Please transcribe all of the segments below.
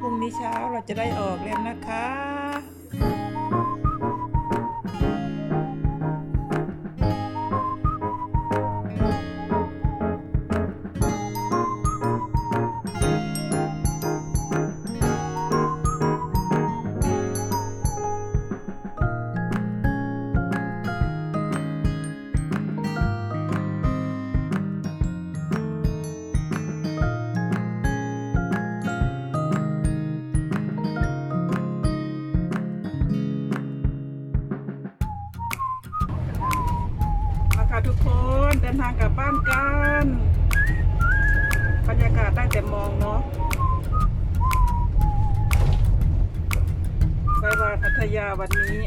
พรุ่งนี้เช้าเราจะได้ออกแล้วนะคะ ค่ะทุกคนเดินทางกลับบ้านกันบรรยากาศได้แต่มองเนาะไปวาพัทยาวันนี้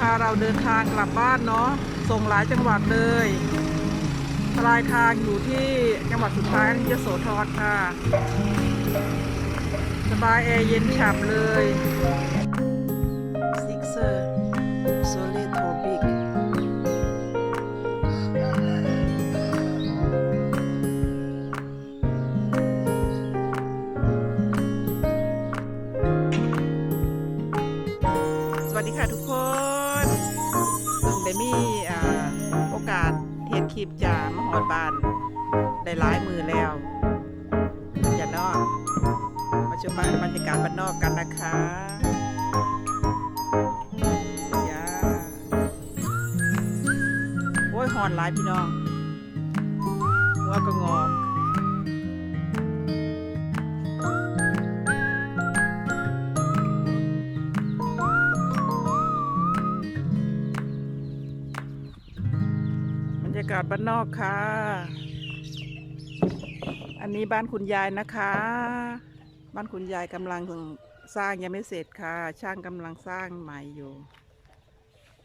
พาเราเดินทางกลับบ้านเนาะส่งหลายจังหวัดเลยปลายทางอยู่ที่จังหวัดสุดท้ายยโสธรค่ะ สบายแอร์เย็นฉ่ำเลยซิกเซอร์โซเลโทบิก คลิปจามหอดบาน ได้หลายมือแล้วอย่านอกมาชมบรรยากาศบ้านนอกกันนะคะยาโอ้ยหอนหลายพี่น้องหัวก็งอก ยากาศบ้านนอกค่ะ อันนี้บ้านคุณยายนะคะ บ้านคุณยายกำลังสร้างยังไม่เสร็จค่ะ ช่างกำลังสร้างใหม่อยู่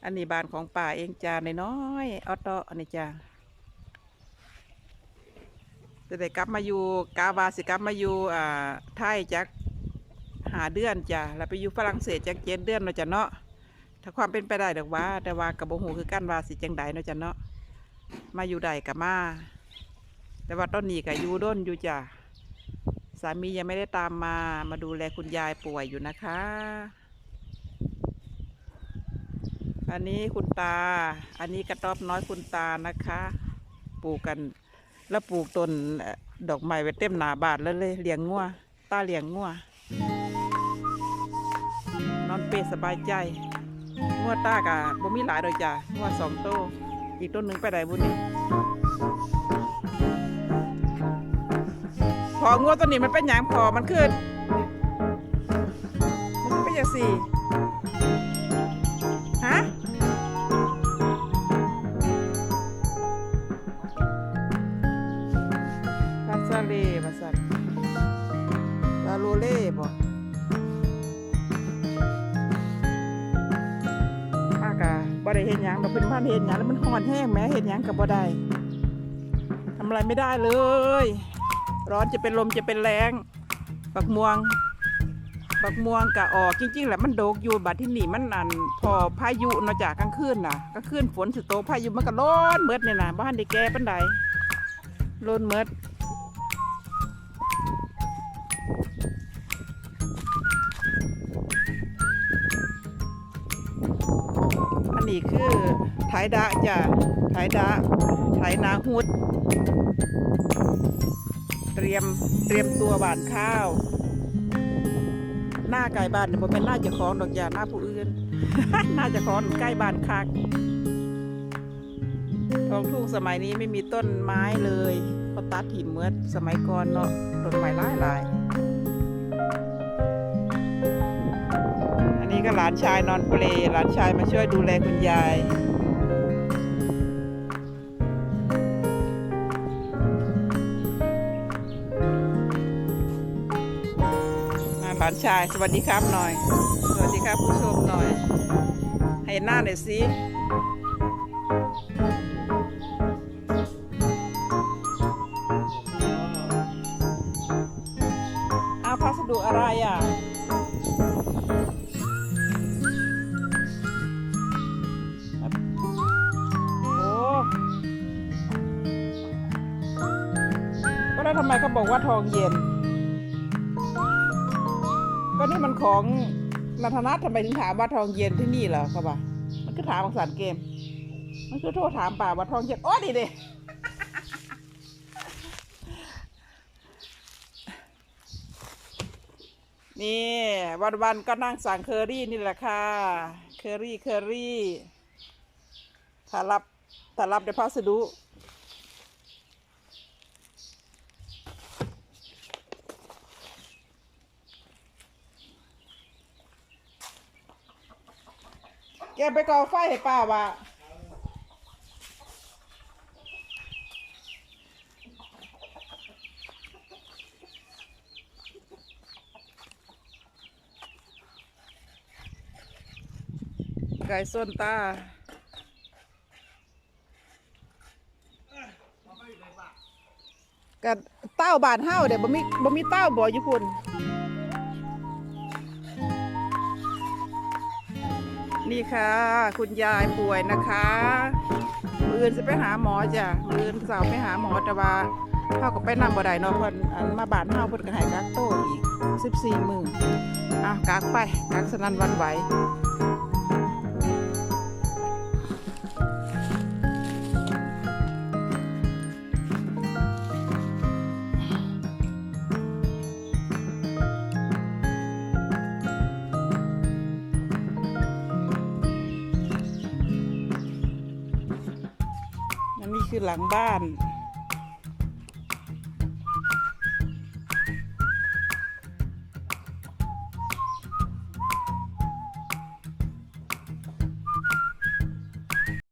อันนี้บ้านของป่าเองจ้าในน้อยๆออโตอันนี้จ้าจะได้กลับมาอยู่กาวาสิกลับมาอยู่อ่าไทยจักหาเดือนจ้ะแล้วไปอยู่ฝรั่งเศสจักเจ็ดเดือนเนาะจ้ะเนาะถ้าความเป็นไปได้ดอกว่า แต่ว่ากับโบหูคือกั้นวาสิจังใดเนาะจ้ะเนาะ มาอยู่ใดกับมา แต่ว่าต้นนี้ก็อยู่ด้นอยู่จ้ะสามียังไม่ได้ตามมามาดูแลคุณยายป่วยอยู่นะคะ อันนี้คุณตา อันนี้กระต๊อบน้อยคุณตานะคะ ปลูกกันแล้วปลูกต้นดอกไม้ไว้เต็มหนาบาทแล้วเลยเลี้ยงงัวตาเลี้ยงงัวนอนเปรสบายใจงัวตากะบ่มีหลายดอกจ้ะงัวสองโต อีกต้นหนึ่งไปไหนบุญนี่พองัวตัวนี้มันเป็นหยังพอมันขึ้นมันเป็นอย่างสี่ฮะพาซาเล่ภาษาลาโลเล่บ่อ ได้เห็นยังดอกเป็นพันเห็นยังแล้วมันหอนแห้งแม้เห็นยังกับบ่ได้ทำอะไรไม่ได้เลย ร้อนจะเป็นลมจะเป็นแรงบักม่วงบักม่วงกะออกจริงๆแหละมันโดกอยู่บัดที่นี่มันอันพอพายุนาะจากกลางคืนน่ะกลางคืนฝนสิโตพายุมันก็ร้อนเมดเนี่ยนะบ้านได้แก่ปันใดร้อนเมด นี้คือไถดะจ้ะไถดะไถนาหุด เตรียมเตรียมตัวหวานข้าว หน้าไก่บ้านเนี่ยผมเป็นหน้าเจะคล้าของดอกยาหน้าผู้อื่น หน้าเจะคล้าของใกล้บ้านคักท้องทุ่งสมัยนี้ไม่มีต้นไม้เลยเขาตัดถิ่เมื่อสมัยก่อนเนาะต้นไม้หลายหลาย อันนี้ก็หลานชายนอนเปลหลานชายมาช่วยดูแลคุณยายหลานชายสวัสดีครับหน่อย สวัสดีครับผู้ชมหน่อยเห็นหน้าหน่อยสิอาพัสดุอะไรอะ ไมเขาบอกว่าทองเย็น ก็นี่มันของนัทนัททำไมถึงถามว่าทองเย็นที่นี่เหรอเขาบอกมันก็ถามภาษาเกม มันคือโทษถามป่าว่าทองเย็นโอ้ดีดินี่วันวันๆก็นั่งสั่งเคอรี่นี่แหละค่ะ เคอรี่เคอรี่ถ้ารับถ้ารับในพัสดุ แกไปก่อไฟให้ป้าว่ะไก่ส้นตากับเต้าบานเฮาเดี๋ยวบ่มีบ่มีเต้าบ่อยู่พุ่น นี่ค่ะ คุณยายป่วยนะคะมืออื่นจะไปหาหมอจ้ะมืออื่นสาวไปหาหมอแต่ว่าเฮาก็ไปนำบ่ได้เนาะเพิ่นอันมาบานเฮาเพิ่นก็ให้กักโตอีก 14 มื้ออะกักไปกักสนั่นวันไหว อันนี้คือหลังบ้าน